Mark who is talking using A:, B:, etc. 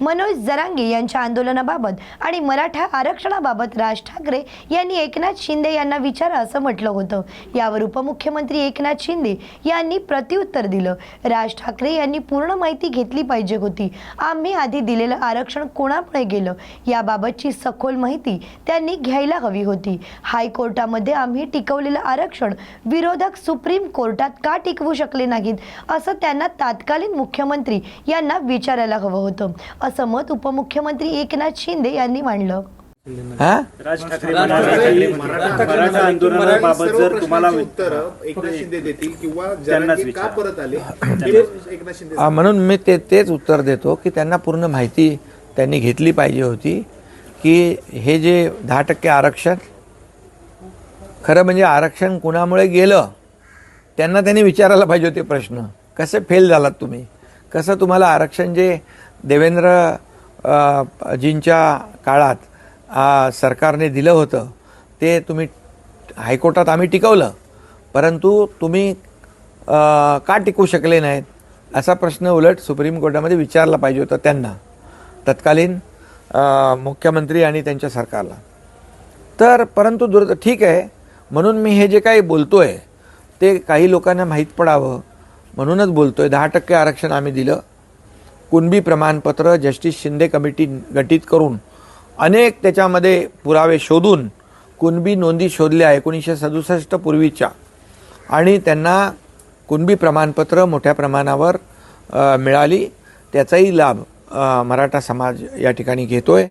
A: मनोज जरांगे यांच्या आंदोलनाबाबत आणि मराठा आरक्षणाबाबत राज ठाकरे यांनी एकनाथ शिंदे यांना विचारा असं म्हटलं होतं. यावर उपमुख्यमंत्री एकनाथ शिंदे यांनी प्रत्युत्तर दिलं. राज ठाकरे यांनी पूर्ण माहिती घेतली पाहिजे होती. आम्ही आधी दिलेलं आरक्षण कोणामुळे गेलं? याबाबतची सखोल माहिती त्यांनी घ्यायला हवी होती. हायकोर्टामध्ये आम्ही टिकवलेलं आरक्षण विरोधक सुप्रीम कोर्टात का टिकवू शकले नाहीत? असं त्यांना तात्कालीन मुख्यमंत्री यांना विचारायला हवं होतं. असं मत उपमुख्यमंत्री एकनाथ शिंदे यांनी मांडलं.
B: हा?
C: राज ठाकरे म्हणाले की मराठा आंदोलनाबाबत जर तुम्हाला
D: उत्तर एकनाथ शिंदे देतील किंवा
C: त्यांनाच
D: जरांगे का
C: विचारा.
D: परत आले? ते एकनाथ शिंदे
B: आ, म्हणून मी ते तेच उत्तर देतो की त्यांना पूर्ण माहिती त्यांनी घेतली पाहिजे होती की हे जे दहा टक्के आरक्षण खरं म्हणजे आरक्षण कुणामुळे गेलं? त्यांना त्यांनी विचारायला पाहिजे होते प्रश्न. कसे फेल झालात तुम्ही? कसं तुम्हाला आरक्षण जे देवेंद्र जींच्या काळात सरकारने दिलं होतं ते तुम्ही हायकोर्टात आम्ही टिकवलं. परंतु तुम्ही का टिकू शकले नाहीत? असा प्रश्न उलट सुप्रीम कोर्टामध्ये विचारला पाहिजे होता त्यांना. तत्कालीन मुख्यमंत्री आणि त्यांच्या सरकारला. तर परंतु दुर्द ठीक आहे. म्हणून मी हे जे काही बोलतो आहे ते काही लोकांना माहीत पडावं. म्हणूनच बोलतो आहे दहा टक्के आरक्षण आम्ही दिलं. कुणबी प्रमाणपत्र जस्टिस शिंदे कमिटी गठीत करून अनेक त्याच्यामध्ये पुरावे शोधून कुणबी नोंदी शोधल्या एकोणीसशे सदुसष्ट पूर्वीच्या. आणि त्यांना कुणबी प्रमाणपत्र मोठ्या प्रमाणावर मिळाली. त्याचाही लाभ मराठा समाज या ठिकाणी घेतो आहे